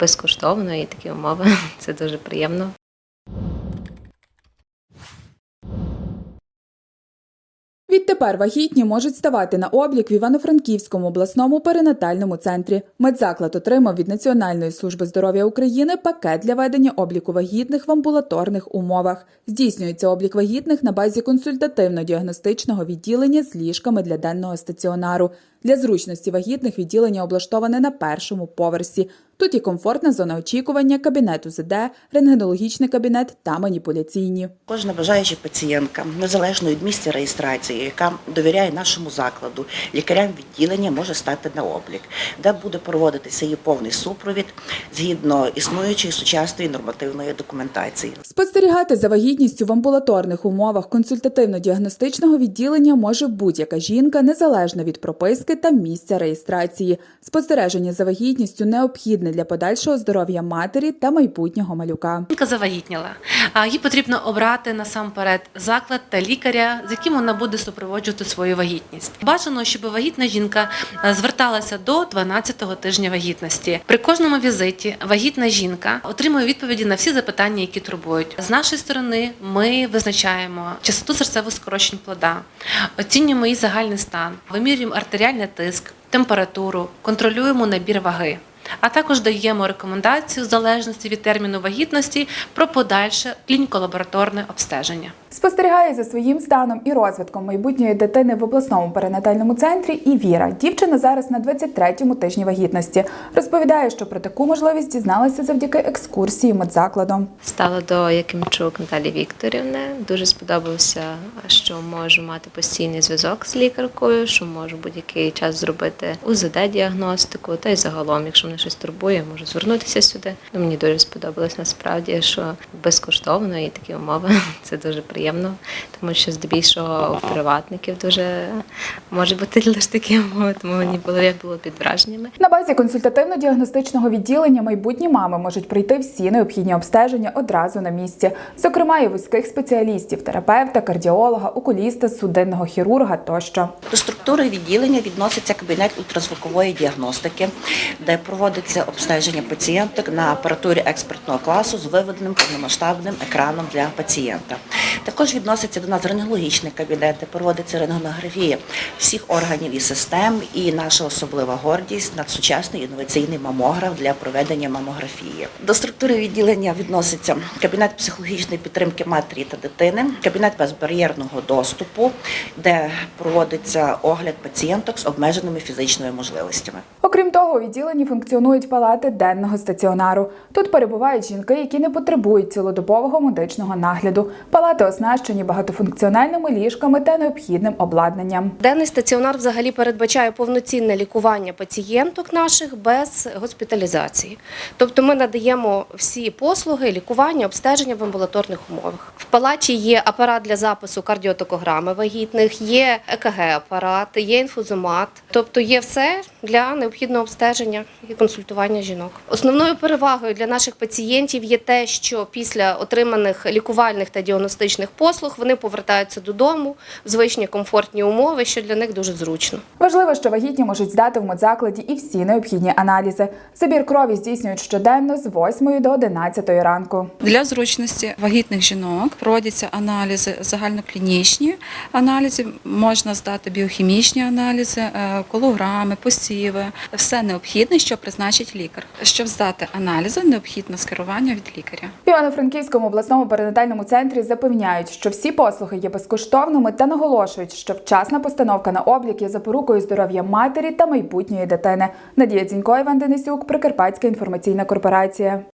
безкоштовно і такі умови. Це дуже приємно. Відтепер вагітні можуть ставати на облік в Івано-Франківському обласному перинатальному центрі. Медзаклад отримав від Національної служби здоров'я України пакет для ведення обліку вагітних в амбулаторних умовах. Здійснюється облік вагітних на базі консультативно-діагностичного відділення з ліжками для денного стаціонару. Для зручності вагітних відділення облаштоване на першому поверсі. Тут є комфортна зона очікування, кабінет УЗД, рентгенологічний кабінет та маніпуляційні. Кожна бажаюча пацієнтка, незалежно від місця реєстрації, яка довіряє нашому закладу, лікарям відділення може стати на облік, де буде проводитися її повний супровід згідно існуючої сучасної нормативної документації. Спостерігати за вагітністю в амбулаторних умовах консультативно-діагностичного відділення може будь-яка жінка незалежно від прописки та місця реєстрації. Спостереження за вагітністю необхідне для подальшого здоров'я матері та майбутнього малюка. Жінка завагітніла. Їй потрібно обрати насамперед заклад та лікаря, з яким вона буде супроводжувати свою вагітність. Бажано, щоб вагітна жінка е, зверталася до 12-го тижня вагітності. При кожному візиті вагітна жінка отримує відповіді на всі запитання, які турбують. З нашої сторони ми визначаємо частоту серцевих скорочень плода, оцінюємо її загальний стан, вимірюємо артеріальний тиск, температуру, контролюємо набір ваги. А також даємо рекомендацію в залежності від терміну вагітності про подальше клініко-лабораторне обстеження. Спостерігає за своїм станом і розвитком майбутньої дитини в обласному перинатальному центрі і Віра. Дівчина зараз на 23-му тижні вагітності. Розповідає, що про таку можливість дізналася завдяки екскурсії медзакладом. Стала до Якимчук Наталі Вікторівни. Дуже сподобався, що можу мати постійний зв'язок з лікаркою, що можу будь-який час зробити УЗД-діагностику, та й загалом, якщо мене щось турбує, можу звернутися сюди. Ну, мені дуже сподобалось насправді, що безкоштовно і такі умови. Це дуже приємно, тому що здебільшого у приватників дуже може бути лише такі умови, тому мені було як було під враженнями. На базі консультативно-діагностичного відділення майбутні мами можуть пройти всі необхідні обстеження одразу на місці, зокрема і вузьких спеціалістів, терапевта, кардіолога, окуліста, судинного хірурга тощо. До структури відділення відноситься кабінет ультразвукової діагностики, де проводиться обстеження пацієнток на апаратурі експертного класу з виведеним повномасштабним екраном для пацієнта. Також відноситься до нас рентгенологічний кабінет, де проводиться рентгенографія всіх органів і систем, і наша особлива гордість надсучасний інноваційний мамограф для проведення мамографії. До структури відділення відноситься кабінет психологічної підтримки матері та дитини, кабінет безбар'єрного доступу, де проводиться огляд пацієнток з обмеженими фізичними можливостями. Окрім того, у відділенні функціонують палати денного стаціонару. Тут перебувають жінки, які не потребують цілодобового медичного нагляду. Палати оснащені багатофункціональними ліжками та необхідним обладнанням. Денний стаціонар взагалі передбачає повноцінне лікування пацієнток наших без госпіталізації. Тобто ми надаємо всі послуги, лікування, обстеження в амбулаторних умовах. В палаті є апарат для запису кардіотокограми вагітних, є ЕКГ-апарат, є інфузомат. Тобто є все для необхідного обстеження і консультування жінок. Основною перевагою для наших пацієнтів є те, що після отриманих лікувальних та діагностичних послуг вони повертаються додому в звичні комфортні умови, що для них дуже зручно. Важливо, що вагітні можуть здати в медзакладі і всі необхідні аналізи. Забір крові здійснюють щоденно з 8 до 11 ранку. Для зручності вагітних жінок проводяться аналізи загальноклінічні аналізи, можна здати біохімічні аналізи, е, колограми, посіви, все необхідне, що призначить лікар. Щоб здати аналізи, необхідне скерування від лікаря. В Івано-Франківському обласному перинатальному центрі запевняють, що всі послуги є безкоштовними та наголошують, що вчасна постановка на облік є запорукою здоров'я матері та майбутньої дитини. Надія Дзінько, Іван Денисюк, Прикарпатська інформаційна корпорація.